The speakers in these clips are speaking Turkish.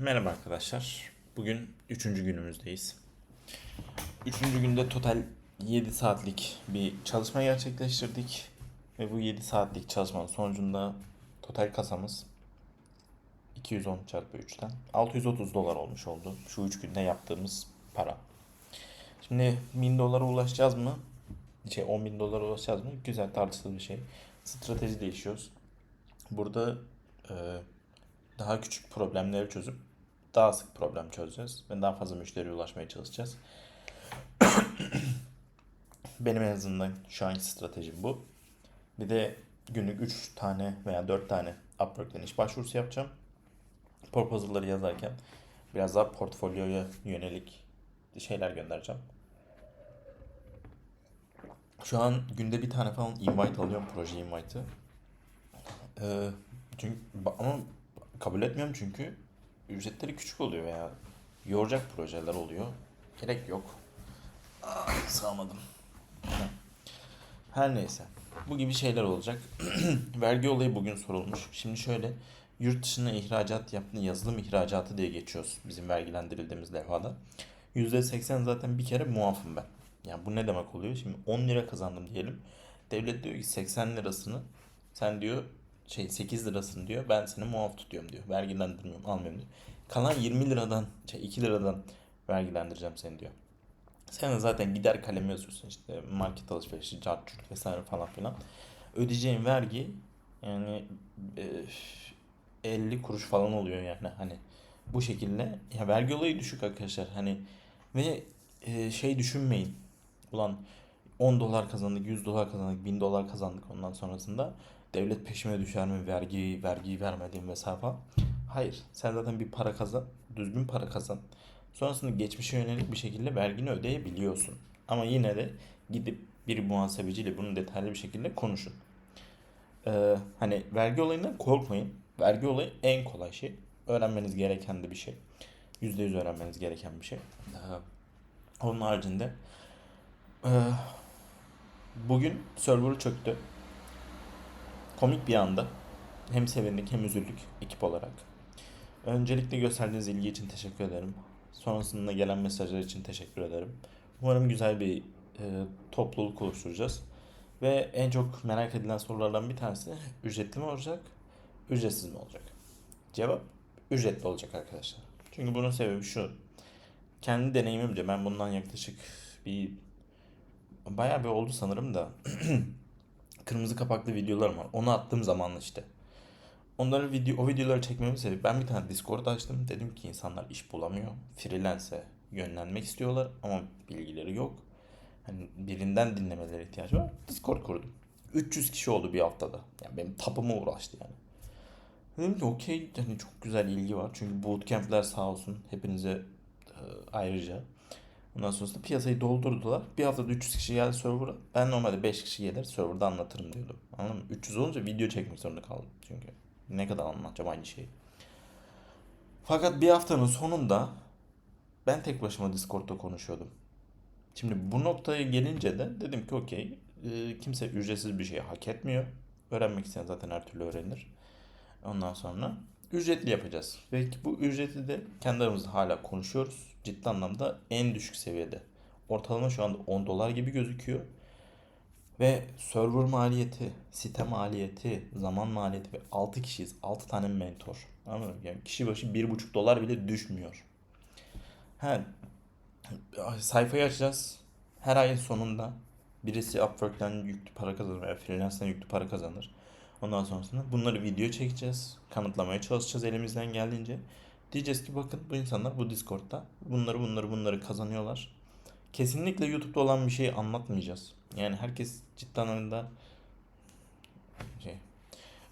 Merhaba arkadaşlar. Bugün üçüncü günümüzdeyiz. Üçüncü günde total 7 saatlik bir çalışma gerçekleştirdik. Ve bu 7 saatlik çalışmanın sonucunda total kasamız 210 çarpı 3'ten 630 dolar olmuş oldu. Şu 3 günde yaptığımız para. Şimdi 1000 dolara ulaşacağız mı? Şey 10 bin dolara ulaşacağız mı? Güzel tartışılı bir şey. Strateji değişiyoruz. Burada e, daha küçük problemleri çözüp daha sık problem çözeceğiz ve daha fazla müşteriye ulaşmaya çalışacağız. Benim en azından şu anki stratejim bu. Bir de günlük 3 tane veya 4 tane Upwork'ten iş başvurusu yapacağım. Proposal'ları yazarken biraz daha portfolyoya yönelik şeyler göndereceğim. Şu an günde bir tane falan invite alıyorum, proje invite'ı. Ee, çünkü, ama kabul etmiyorum çünkü ücretleri küçük oluyor veya yoracak projeler oluyor. Gerek yok. Ah, sağmadım. Her neyse. Bu gibi şeyler olacak. Vergi olayı bugün sorulmuş. Şimdi şöyle yurt dışına ihracat yaptığında yazılım ihracatı diye geçiyoruz bizim vergilendirildiğimiz levhada. %80 zaten bir kere muafım ben. Yani bu ne demek oluyor? Şimdi 10 lira kazandım diyelim. Devlet diyor ki 80 lirasını sen diyor şey 8 lirasını diyor ben seni muaf tutuyorum diyor. Vergilendirmiyorum almıyorum diyor. Kalan 20 liradan şey 2 liradan vergilendireceğim seni diyor. Sen de zaten gider kalemi yazıyorsun işte market alışverişi, cart vesaire falan filan. Ödeyeceğin vergi yani e, 50 kuruş falan oluyor yani hani bu şekilde ya vergi olayı düşük arkadaşlar hani ve e, şey düşünmeyin ulan 10 dolar kazandık 100 dolar kazandık 1000 dolar kazandık ondan sonrasında devlet peşime düşer mi vergi vergiyi vermediğim vesaire falan. Hayır sen zaten bir para kazan düzgün para kazan sonrasında geçmişe yönelik bir şekilde vergini ödeyebiliyorsun ama yine de gidip bir muhasebeciyle bunu detaylı bir şekilde konuşun. Ee, hani vergi olayından korkmayın. Vergi olayı en kolay şey. Öğrenmeniz gereken de bir şey. %100 öğrenmeniz gereken bir şey. Ee, onun haricinde e, bugün server'ı çöktü. Komik bir anda. Hem sevindik hem üzüldük ekip olarak. Öncelikle gösterdiğiniz ilgi için teşekkür ederim. Sonrasında gelen mesajlar için teşekkür ederim. Umarım güzel bir e, topluluk oluşturacağız. Ve en çok merak edilen sorulardan bir tanesi ücretli mi olacak, ücretsiz mi olacak? Cevap ücretli olacak arkadaşlar. Çünkü bunun sebebi şu. Kendi deneyimimce ben bundan yaklaşık bir bayağı bir oldu sanırım da kırmızı kapaklı videolarım var. Onu attığım zaman işte. Onları video, o videoları çekmemin sebebi ben bir tane Discord açtım. Dedim ki insanlar iş bulamıyor. Freelance'e yönlenmek istiyorlar ama bilgileri yok. Hani birinden dinlemeleri ihtiyacı var. Discord kurdum. 300 kişi oldu bir haftada. Yani benim tapıma uğraştı yani. Dedim ki okey hani çok güzel ilgi var. Çünkü bootcamp'ler sağ olsun hepinize e, ayrıca. Ondan sonrasında piyasayı doldurdular. Bir haftada 300 kişi geldi server'a. Ben normalde 5 kişi gelir server'da anlatırım diyordum. Anladın mı? 300 olunca video çekmek zorunda kaldım çünkü. Ne kadar anlatacağım aynı şeyi. Fakat bir haftanın sonunda ben tek başıma Discord'da konuşuyordum. Şimdi bu noktaya gelince de dedim ki okey e, kimse ücretsiz bir şey hak etmiyor. Öğrenmek isteyen zaten her türlü öğrenir. Ondan sonra ücretli yapacağız. Ve bu ücreti de kendi aramızda hala konuşuyoruz. Ciddi anlamda en düşük seviyede. Ortalama şu anda 10 dolar gibi gözüküyor. Ve server maliyeti, site maliyeti, zaman maliyeti ve 6 kişiyiz. 6 tane mentor. Anladın mı? Yani kişi başı 1,5 dolar bile düşmüyor. Ha, sayfayı açacağız. Her ayın sonunda birisi Upwork'ten yüklü para kazanır veya freelance'den yüklü para kazanır. Ondan sonrasında bunları video çekeceğiz. Kanıtlamaya çalışacağız elimizden geldiğince. Diyeceğiz ki bakın bu insanlar bu Discord'da bunları bunları bunları kazanıyorlar. Kesinlikle YouTube'da olan bir şeyi anlatmayacağız. Yani herkes ciddi anlamda şey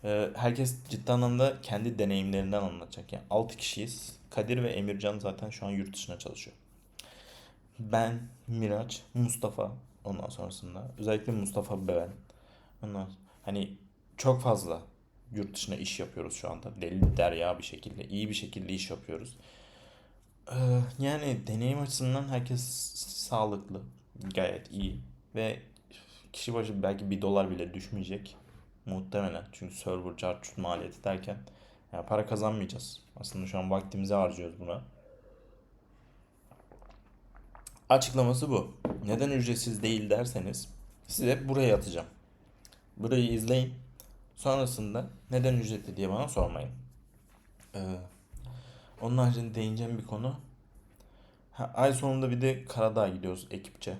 e, herkes ciddi anlamda kendi deneyimlerinden anlatacak. Yani 6 kişiyiz. Kadir ve Emircan zaten şu an yurt dışına çalışıyor. Ben, Miraç, Mustafa ondan sonrasında özellikle Mustafa Beven. Ondan hani çok fazla yurt dışına iş yapıyoruz şu anda. Deli derya bir şekilde, iyi bir şekilde iş yapıyoruz. Ee, yani deneyim açısından herkes sağlıklı, gayet iyi ve kişi başı belki bir dolar bile düşmeyecek muhtemelen. Çünkü server, charge maliyeti derken yani para kazanmayacağız. Aslında şu an vaktimizi harcıyoruz buna. Açıklaması bu. Neden ücretsiz değil derseniz size buraya atacağım. Burayı izleyin. Sonrasında neden ücretli diye bana sormayın. Ee, onun haricinde değineceğim bir konu. Ha, ay sonunda bir de Karadağ'a gidiyoruz ekipçe.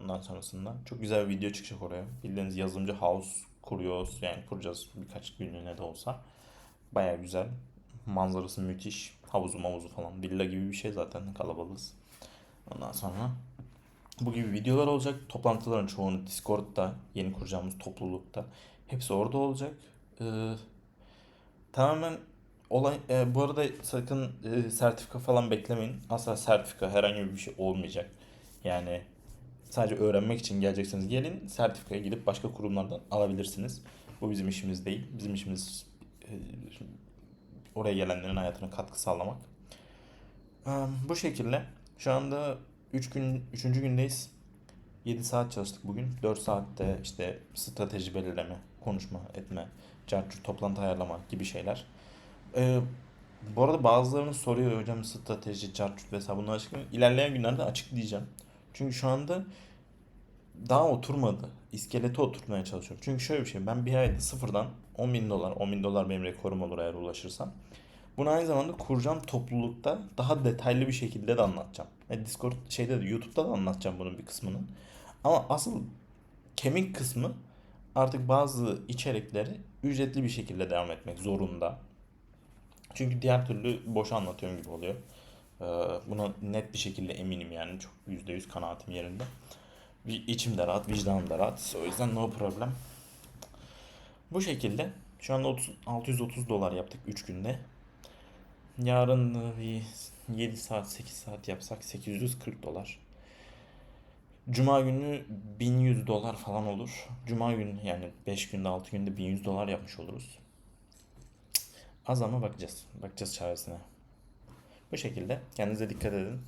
Ondan sonrasında çok güzel bir video çıkacak oraya. Bildiğiniz yazılımcı house kuruyoruz. Yani kuracağız birkaç günlüğüne de olsa. Baya güzel. Manzarası müthiş. Havuzu mavuzu falan. Villa gibi bir şey zaten kalabalığız. Ondan sonra bu gibi videolar olacak. Toplantıların çoğunu Discord'da, yeni kuracağımız toplulukta. Hepsi orada olacak. Ee, tamamen olay e, bu arada sakın e, sertifika falan beklemeyin. Asla sertifika herhangi bir şey olmayacak. Yani sadece öğrenmek için gelecekseniz gelin. Sertifikaya gidip başka kurumlardan alabilirsiniz. Bu bizim işimiz değil. Bizim işimiz e, oraya gelenlerin hayatına katkı sağlamak. Ee, bu şekilde şu anda 3 gün 3. gündeyiz. 7 saat çalıştık bugün. 4 saatte işte strateji belirleme, konuşma, etme, cartçur, toplantı ayarlama gibi şeyler. Ee, bu arada bazılarınız soruyor hocam strateji, cartçut vesaire bunları açıklayayım. İlerleyen günlerde açıklayacağım. Çünkü şu anda daha oturmadı. İskelete oturtmaya çalışıyorum. Çünkü şöyle bir şey. Ben bir ayda sıfırdan 10 bin dolar, 10 bin dolar benim rekorum olur eğer ulaşırsam. Bunu aynı zamanda kuracağım toplulukta daha detaylı bir şekilde de anlatacağım. E Discord şeyde de YouTube'da da anlatacağım bunun bir kısmını. Ama asıl kemik kısmı artık bazı içerikleri ücretli bir şekilde devam etmek zorunda. Çünkü diğer türlü boş anlatıyorum gibi oluyor. Ee, buna net bir şekilde eminim yani çok %100 kanaatim yerinde. İçim de rahat, vicdanım da rahat. O yüzden no problem. Bu şekilde şu anda 30, 630 dolar yaptık 3 günde. Yarın da bir 7 saat 8 saat yapsak 840 dolar. Cuma günü 1100 dolar falan olur. Cuma günü yani 5 günde 6 günde 1100 dolar yapmış oluruz. Az ama bakacağız. Bakacağız çaresine. Bu şekilde. Kendinize dikkat edin.